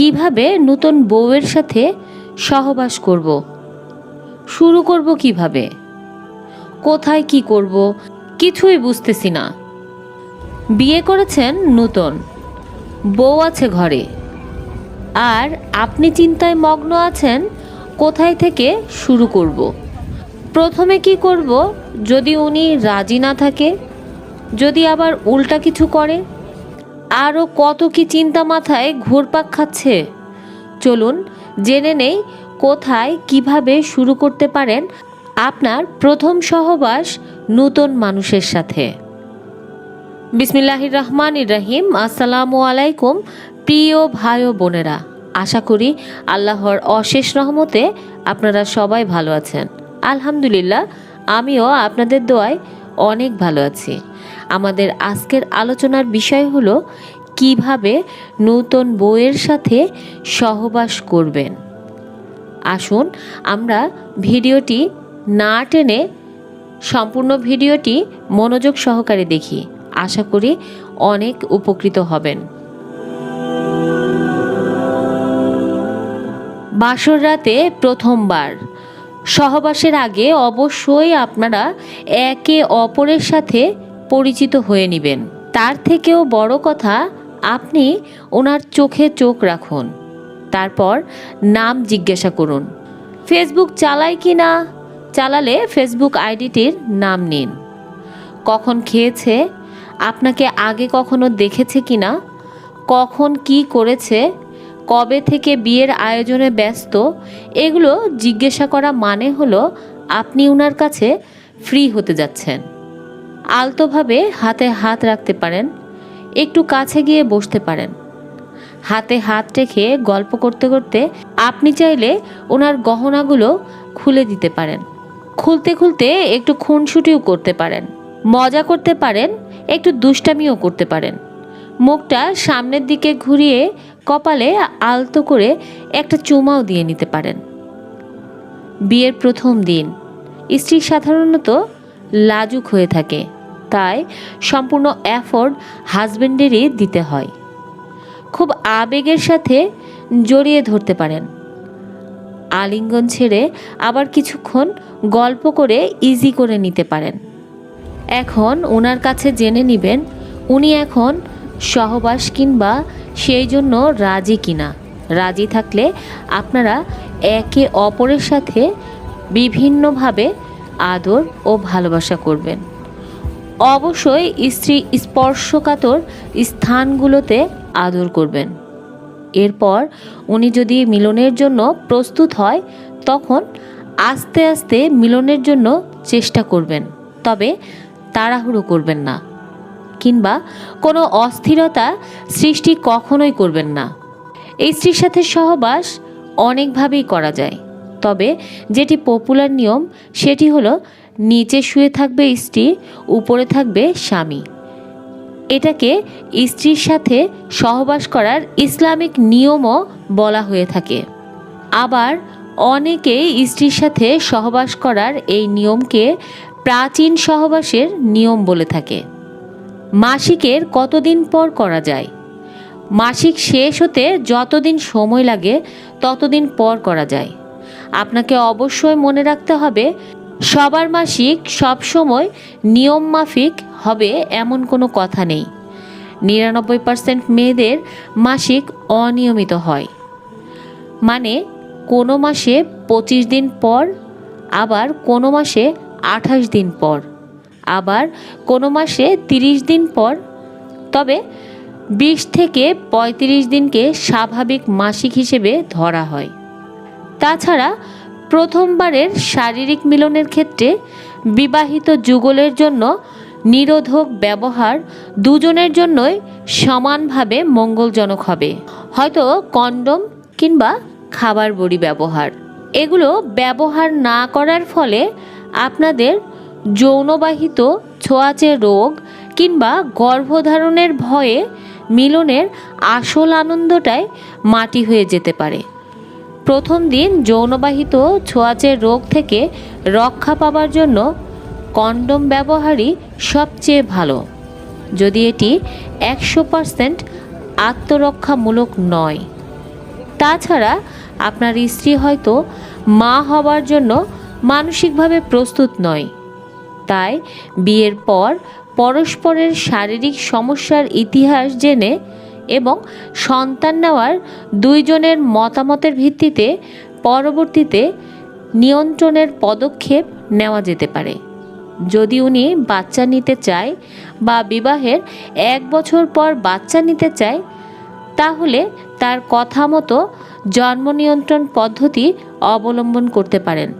কীভাবে নতুন বউয়ের সাথে সহবাস করব? শুরু করব কীভাবে? কোথায় কি করব? কিছুই বুঝতেছি না। বিয়ে করেছেন নূতন। বউ আছে ঘরে। আর আপনি চিন্তায় মগ্ন আছেন, কোথায় থেকে শুরু করব? প্রথমে কি করব? যদি উনি রাজি না থাকে, যদি আবার উল্টা কিছু করে আরও কত কি চিন্তা মাথায় ঘুরপাক খাচ্ছে? চলুন জেনে নেই কোথায় কীভাবে শুরু করতে পারেন আপনার প্রথম সহবাস নূতন মানুষের সাথে। বিসমিল্লাহির রহমান রাহিম। আসসালামু আলাইকুম প্রিয় ভাই ও বোনেরা। আশা করি আল্লাহর অশেষ রহমতে আপনারা সবাই ভালো আছেন। আলহামদুলিল্লাহ, আমিও আপনাদের দোয়ায় অনেক ভালো আছি। আমাদের আজকের আলোচনার বিষয় হলো কীভাবে নূতন বইয়ের সাথে সহবাস করবেন। আসুন আমরা ভিডিওটি না টেনে সম্পূর্ণ ভিডিওটি মনোযোগ সহকারে দেখি। আশা করি অনেক উপকৃত হবেন। বাসর রাতে প্রথমবার। সহবাসের আগে অবশ্যই আপনারা একে অপরের সাথে পরিচিত হয়ে নেবেন। তার থেকেও বড় কথা, আপনি ওনার চোখে চোখ রাখুন। তারপর নাম জিজ্ঞাসা করুন। ফেসবুক চালায় কি না? চালালে ফেসবুক আইডিটির নাম নিন। কখন খেয়েছে? আপনাকে আগে কখনো দেখেছে কি না? কখন কি করেছে? কবে থেকে বিয়ের আয়োজনে ব্যস্ত? এগুলো জিজ্ঞাসা করা মানে হলো আপনি ওনার কাছে ফ্রি হতে যাচ্ছেন। আলতোভাবে হাতে হাত রাখতে পারেন, একটু কাছে গিয়ে বসতে পারেন। হাতে হাত রেখে গল্প করতে করতে আপনি চাইলে ওনার গহনাগুলো খুলে দিতে পারেন। খুলতে খুলতে একটু খুনসুটিও করতে পারেন, মজা করতে পারেন, একটু দুষ্টামিও করতে পারেন। মুখটা সামনের দিকে ঘুরিয়ে কপালে আলতো করে একটা চুমাও দিয়ে নিতে পারেন। বিয়ের প্রথম দিন, স্ত্রী সাধারণত লাজুক হয়ে থাকে। তাই সম্পূর্ণ অ্যাফোর্ড হাজবেন্ডেরই দিতে হয়। খুব আবেগের সাথে জড়িয়ে ধরতে পারেন। আলিঙ্গন ছেড়ে আবার কিছুক্ষণ গল্প করে ইজি করে নিতে পারেন। এখন ওনার কাছে জেনে নেবেন, উনি এখন সহবাস কিংবা সেই জন্য রাজি কিনা। রাজি থাকলে আপনারা একে অপরের সাথে বিভিন্নভাবে আদর ও ভালোবাসা করবেন। অবশ্যই স্ত্রী স্পর্শকাতর স্থানগুলোতে আদর করবেন। এরপর উনি যদি মিলনের জন্য প্রস্তুত হয়, তখন আস্তে আস্তে মিলনের জন্য চেষ্টা করবেন, তবে তাড়াহুড়ো করবেন না কিংবা কোনো অস্থিরতা সৃষ্টি কখনোই করবেন না। এই স্ত্রীর সাথে সহবাস অনেকভাবেই করা যায়, তবে যেটি পপুলার নিয়ম, সেটি হলো নিচে শুয়ে থাকবে স্ত্রী, উপরে থাকবে স্বামী। এটাকে স্ত্রীর সাথে সহবাস করার ইসলামিক নিয়মও বলা হয়ে থাকে। আবার অনেকেই স্ত্রীর সাথে সহবাস করার এই নিয়মকে প্রাচীন সহবাসের নিয়ম বলে থাকে। মাসিকের কতদিন পর করা যায়? মাসিক শেষ হতে যতদিন সময় লাগে ততদিন পর করা যায়। আপনাকে অবশ্যই মনে রাখতে হবে সবার মাসিক সবসময় নিয়ম মাফিক হবে এমন কোনো কথা নেই। নিরানব্বই পার্সেন্ট মেয়েদের মাসিক অনিয়মিত হয়। মানে কোনো মাসে পঁচিশ দিন পর, আবার কোনো মাসে আঠাশ দিন পর, আবার কোনো মাসে তিরিশ দিন পর। তবে বিশ থেকে পঁয়ত্রিশ দিনকে স্বাভাবিক মাসিক হিসেবে ধরা হয়। তাছাড়া প্রথমবারের শারীরিক মিলনের ক্ষেত্রে বিবাহিত যুগলের জন্য নিরোধক ব্যবহার দুজনের জন্যই সমানভাবে মঙ্গলজনক হবে। হয়তো কন্ডম কিংবা খাবার বড়ি ব্যবহার। এগুলো ব্যবহার না করার ফলে আপনাদের যৌনবাহিত ছোঁয়াচে রোগ কিংবা গর্ভধারণের ভয়ে মিলনের আসল আনন্দটাই মাটি হয়ে যেতে পারে। প্রথম দিন যৌনবাহিত ছোঁয়াচে রোগ থেকে রক্ষা পাবার জন্য কন্ডম ব্যবহারই সবচেয়ে ভালো। যদি এটি একশো পারসেন্ট আত্মরক্ষামূলক নয়। তাছাড়া আপনার স্ত্রী হয়তো মা হবার জন্য মানসিকভাবে প্রস্তুত নয়। তাই বিয়ের পর পরস্পরের শারীরিক সমস্যার ইতিহাস জেনে এবং সন্তান নেওয়ার দুইজনের মতামতের ভিত্তিতে পরবর্তীতে নিয়ন্ত্রণের পদক্ষেপ নেওয়া যেতে পারে। যদি উনি বাচ্চা নিতে চায় বা বিবাহের এক বছর পর বাচ্চা নিতে চায়, তাহলে তার কথা মতো জন্ম নিয়ন্ত্রণ পদ্ধতি অবলম্বন করতে পারেন।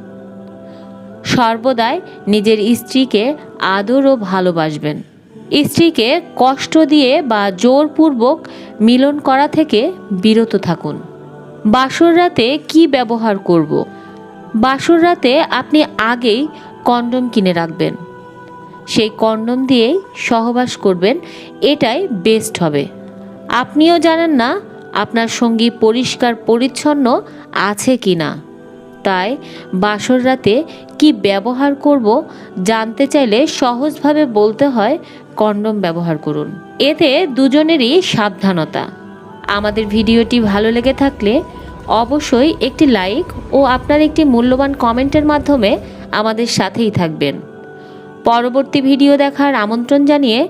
সর্বদাই নিজের স্ত্রীকে আদর ও ভালোবাসবেন। স্ত্রীকে কষ্ট দিয়ে বা জোরপূর্বক মিলন করা থেকে বিরত থাকুন। বাসর রাতে কি ব্যবহার করব? বাসর রাতে আপনি আগেই কন্ডম কিনে রাখবেন। সেই কন্ডম দিয়েই সহবাস করবেন, এটাই বেস্ট হবে। আপনিও জানেন না আপনার সঙ্গী পরিষ্কার পরিচ্ছন্ন আছে কি না তাই বাসর রাতে কি ব্যবহার করব জানতে চাইলে সহজভাবে বলতে হয় কন্ডম ব্যবহার করুন। এতে দুজনেরই সাবধানতা। আমাদের ভিডিওটি ভালো লেগে থাকলে অবশ্যই একটি লাইক ও আপনার একটি মূল্যবান কমেন্টের মাধ্যমে আমাদের সাথেই থাকবেন। পরবর্তী ভিডিও দেখার আমন্ত্রণ জানিয়ে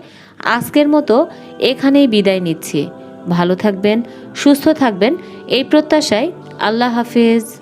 আজকের মতো এখানেই বিদায় নিচ্ছি। ভালো থাকবেন, সুস্থ থাকবেন, এই প্রত্যাশায় আল্লাহ হাফেজ।